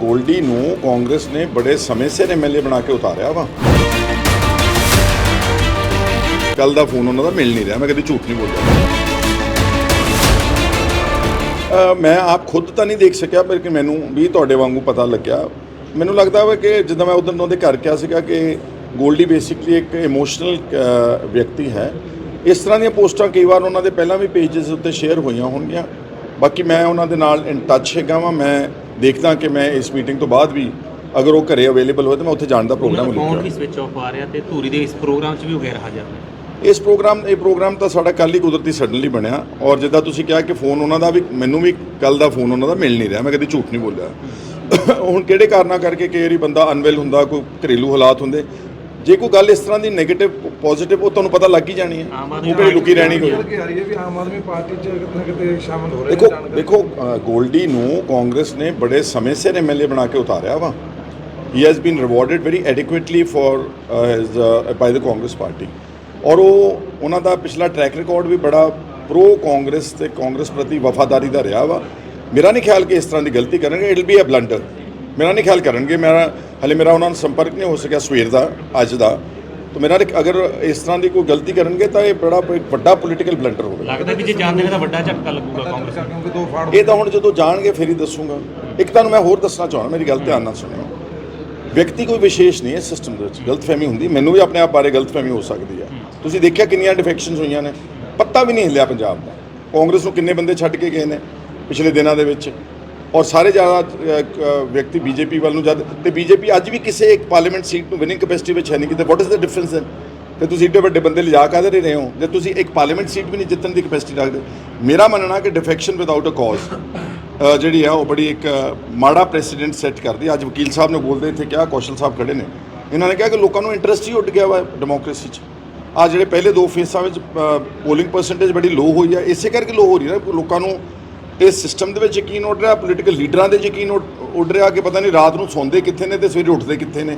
ਗੋਲਡੀ ਨੂੰ ਕਾਂਗਰਸ ਨੇ ਬੜੇ ਸਮੇਂ ਸਿਰ ਐਮਐਲਏ ਬਣਾ ਕੇ ਉਤਾਰਿਆ ਵਾ। ਕੱਲ ਦਾ ਫੋਨ ਉਹਨਾਂ ਦਾ ਮਿਲ ਨਹੀਂ ਰਿਹਾ, ਮੈਂ ਕਦੇ ਝੂਠ ਨਹੀਂ ਬੋਲਿਆ। ਮੈਂ ਆਪ ਖੁਦ ਤਾਂ ਨਹੀਂ ਦੇਖ ਸਕਿਆ, ਪਰ ਕਿ ਮੈਨੂੰ ਵੀ ਤੁਹਾਡੇ ਵਾਂਗੂ ਪਤਾ ਲੱਗਿਆ। ਮੈਨੂੰ ਲੱਗਦਾ ਵਾ ਕਿ ਜਦੋਂ ਮੈਂ ਉਦੋਂ ਉਹਦੇ ਘਰ ਕਿਹਾ ਸੀਗਾ ਕਿ ਗੋਲਡੀ ਬੇਸਿਕਲੀ ਇੱਕ ਇਮੋਸ਼ਨਲ ਵਿਅਕਤੀ ਹੈ। ਇਸ ਤਰ੍ਹਾਂ ਦੀਆਂ ਪੋਸਟਾਂ ਕਈ ਵਾਰ ਉਹਨਾਂ ਦੇ ਪਹਿਲਾਂ ਵੀ ਪੇजेस ਉੱਤੇ ਸ਼ੇਅਰ ਹੋਈਆਂ ਹੋਣਗੀਆਂ। ਬਾਕੀ ਮੈਂ ਉਹਨਾਂ ਦੇ ਨਾਲ ਇਨ ਟੱਚ ਹੈਗਾ ਵਾਂ, ਮੈਂ ਦੇਖਦਾ ਕਿ ਮੈਂ ਇਸ ਮੀਟਿੰਗ ਤੋਂ ਬਾਅਦ ਵੀ ਅਗਰ ਉਹ ਘਰੇ ਅਵੇਲੇਬਲ ਹੋਏ ਤਾਂ ਮੈਂ ਉੱਥੇ ਜਾਣ ਦਾ ਪ੍ਰੋਗਰਾਮ ਦਾ ਫੋਨ ਵੀ ਸਵਿਚ ਆਫ ਆ ਰਿਹਾ ਤੇ ਧੂਰੀ ਦੇ ਇਸ ਪ੍ਰੋਗਰਾਮ 'ਚ ਵੀ ਹੋ ਗਿਆ ਹਾਜ਼ਰ ਇਸ ਪ੍ਰੋਗਰਾਮ ਇਹ ਪ੍ਰੋਗਰਾਮ ਤਾਂ ਸਾਡਾ ਕੱਲ ਹੀ ਕੁਦਰਤੀ ਸਡਨਲੀ ਬਣਿਆ ਔਰ ਜਿੱਦਾਂ ਤੁਸੀਂ ਕਿਹਾ ਕਿ ਫੋਨ ਉਹਨਾਂ ਦਾ ਵੀ ਮੈਨੂੰ ਵੀ ਕੱਲ ਦਾ ਫੋਨ ਉਹਨਾਂ ਦਾ ਮਿਲ ਨਹੀਂ ਰਿਹਾ ਮੈਂ ਕਦੀ ਝੂਠ ਨਹੀਂ ਬੋਲਿਆ। ਹੁਣ ਕਿਹੜੇ ਕਾਰਨਾਂ ਕਰਕੇ ਕਈ ਵਾਰੀ ਬੰਦਾ ਅਨਵੈਲ ਹੁੰਦਾ ਕੋਈ ਘਰੇਲੂ ਹਾਲਾਤ ਹੁੰਦੇ ਜੇ ਕੋਈ ਗੱਲ ਇਸ ਤਰ੍ਹਾਂ ਦੀ 네ਗੇਟਿਵ ਪੋਜ਼ਿਟਿਵ ਉਹ ਤੁਹਾਨੂੰ ਪਤਾ ਲੱਗ ਹੀ ਜਾਣੀ ਹੈ। ਉਹ ਕਿਹੜੀ ਲੁਕੀ ਰਹਿਣੀ ਕੋਈ ਨਿਕਲ ਕੇ ਆ ਰਹੀ ਹੈ ਵੀ ਆਮ ਆਦਮੀ ਪਾਰਟੀ ਚ ਕਿਤੇ ਨਾ ਕਿਤੇ ਸ਼ਾਮਲ ਹੋ ਰਹੇ ਦੇਖੋ। ਦੇਖੋ ਅ, ਗੋਲਡੀ ਨੂੰ ਕਾਂਗਰਸ ਨੇ ਬੜੇ ਸਮੇਂ ਸਿਰ ਐਮਐਲਏ ਬਣਾ ਕੇ ਉਤਾਰਿਆ ਵਾ। He has been rewarded very adequately for his by the Congress party. ਔਰ ਉਹ ਉਹਨਾਂ ਦਾ ਪਿਛਲਾ ਟਰੈਕ ਰਿਕਾਰਡ ਵੀ ਬੜਾ ਪ੍ਰੋ ਕਾਂਗਰਸ ਤੇ ਕਾਂਗਰਸ ਪ੍ਰਤੀ ਵਫਾਦਾਰੀ ਦਾ ਰਿਹਾ ਵਾ। ਮੇਰਾ ਨਹੀਂ ਖਿਆਲ ਕਿ ਇਸ ਤਰ੍ਹਾਂ ਦੀ ਗਲਤੀ ਕਰਨਗੇ। ਇਟ ਬੀ ਅ ਬਲੰਡਰ ਮੇਰਾ ਨਹੀਂ ਖਿਆਲ ਕਰਨਗੇ ਮੇਰਾ ਹਲੇ ਮੇਰਾ ਉਹਨਾਂ ਨਾਲ ਸੰਪਰਕ ਨਹੀਂ ਹੋ ਸਕਿਆ ਸਵੇਰ ਦਾ ਅੱਜ ਦਾ। ਤਾਂ ਮੇਰਾ ਇੱਕ- ਅਗਰ ਇਸ ਤਰ੍ਹਾਂ ਦੀ ਕੋਈ ਗਲਤੀ ਕਰਨਗੇ ਤਾਂ ਇਹ ਬੜਾ ਇੱਕ ਵੱਡਾ ਪੋਲੀਟੀਕਲ ਬਲੰਡਰ ਹੋਵੇਗਾ ਲੱਗਦਾ ਵੀ ਜੇ ਜਾਂਦੇ ਨੇ ਤਾਂ ਵੱਡਾ ਝਟਕਾ ਲੱਗੂਗਾ ਕਾਂਗਰਸ ਨੂੰ। ਕਿਉਂਕਿ ਦੋ ਫਾੜ ਇਹ ਤਾਂ ਹੁਣ ਜਦੋਂ ਜਾਣਗੇ ਫਿਰ ਹੀ ਦੱਸੂਗਾ। ਇੱਕ ਤੁਹਾਨੂੰ ਮੈਂ ਹੋਰ ਦੱਸਣਾ ਚਾਹੁੰਦਾ ਮੇਰੀ ਗੱਲ ਧਿਆਨ ਨਾਲ ਸੁਣਿਓ। ਵਿਅਕਤੀ ਕੋਈ ਵਿਸ਼ੇਸ਼ ਨਹੀਂ ਹੈ ਸਿਸਟਮ ਦੇ ਵਿੱਚ ਗਲਤਫਹਿਮੀ ਹੁੰਦੀ ਮੈਨੂੰ ਵੀ ਆਪਣੇ ਆਪ ਬਾਰੇ ਗਲਤਫਹਿਮੀ ਹੋ ਸਕਦੀ ਹੈ। ਤੁਸੀਂ ਦੇਖਿਆ ਕਿੰਨੀਆਂ ਡਿਫੈਕਸ਼ਨਸ ਹੋਈਆਂ ਨੇ? ਪੱਤਾ ਵੀ ਨਹੀਂ ਹਿੱਲਿਆ ਪੰਜਾਬ ਦਾ। ਕਾਂਗਰਸ ਨੂੰ ਕਿੰਨੇ ਬੰਦੇ ਛੱਡ ਕੇ ਗਏ ਨੇ ਪਿਛਲੇ ਦਿਨਾਂ ਦੇ ਵਿੱਚ? ਔਰ ਸਾਰੇ ਜ਼ਿਆਦਾ ਅ, ਅ, ਵਿਅਕਤੀ ਬੀਜੇਪੀ ਵੱਲ ਨੂੰ ਜਦ ਤੇ ਬੀਜੇਪੀ ਅੱਜ ਵੀ ਕਿਸੇ ਇੱਕ ਪਾਰਲੀਮੈਂਟ ਸੀਟ ਨੂੰ ਵਿਨਿੰਗ ਕੈਪੈਸਿਟੀ ਵਿੱਚ ਹੈ ਨਹੀਂ ਕਿਤੇ what is the difference then ਤੇ ਤੁਸੀਂ ਏਡੇ ਵੱਡੇ ਬੰਦੇ ਲਿਜਾ ਕਾਹਦੇ ਰਹੇ ਹੋ? ਜੇ ਤੁਸੀਂ ਇੱਕ ਪਾਰਲੀਮੈਂਟ ਸੀਟ ਵੀ ਨਹੀਂ ਜਿੱਤਣ ਦੀ ਕੈਪੈਸਿਟੀ ਰੱਖਦੇ ਮੇਰਾ ਮੰਨਣਾ ਕਿ ਡਿਫੈਕਸ਼ਨ ਵਿਦਆਊਟ ਅ ਕਾਜ਼ ਜਿਹੜੀ ਆ ਉਹ ਬੜੀ ਇੱਕ ਮਾੜਾ ਪ੍ਰੈਸੀਡੈਂਟ ਸੈੱਟ ਕਰਦੀ ਅੱਜ ਵਕੀਲ ਸਾਹਿਬ ਨੇ ਬੋਲਦੇ ਇੱਥੇ ਕਿਹਾ ਕੌਸ਼ਲ ਸਾਹਿਬ ਖੜੇ ਨੇ। ਇਹਨਾਂ ਨੇ ਕਿਹਾ ਕਿ ਲੋਕਾਂ ਨੂੰ ਇੰਟਰਸਟ ਹੀ ਉੱਡ ਗਿਆ ਵਾ ਡੈਮੋਕ੍ਰੇਸੀ 'ਚ। ਆ ਜਿਹੜੇ ਪਹਿਲੇ ਦੋ ਫੇਸਾਂ ਵਿੱਚ ਪੋਲਿੰਗ ਪਰਸੈਂਟੇਜ ਬੜੀ ਲੋ ਹੋਈ ਆ ਇਸੇ ਕਰਕੇ ਲੋ ਹੋ ਰਹੀ ਹੈ ਨਾ ਲੋਕਾਂ ਨੂੰ ਇਸ ਸਿਸਟਮ ਦੇ ਵਿੱਚ ਯਕੀਨ ਉੱਡ ਰਿਹਾ ਪੋਲੀਟੀਕਲ ਲੀਡਰਾਂ ਦੇ ਯਕੀਨ ਉੱਡ ਰਿਹਾ ਕਿ ਪਤਾ ਨਹੀਂ ਰਾਤ ਨੂੰ ਸੌਂਦੇ ਕਿੱਥੇ ਨੇ ਤੇ ਸਵੇਰੇ ਉੱਠਦੇ ਕਿੱਥੇ ਨੇ।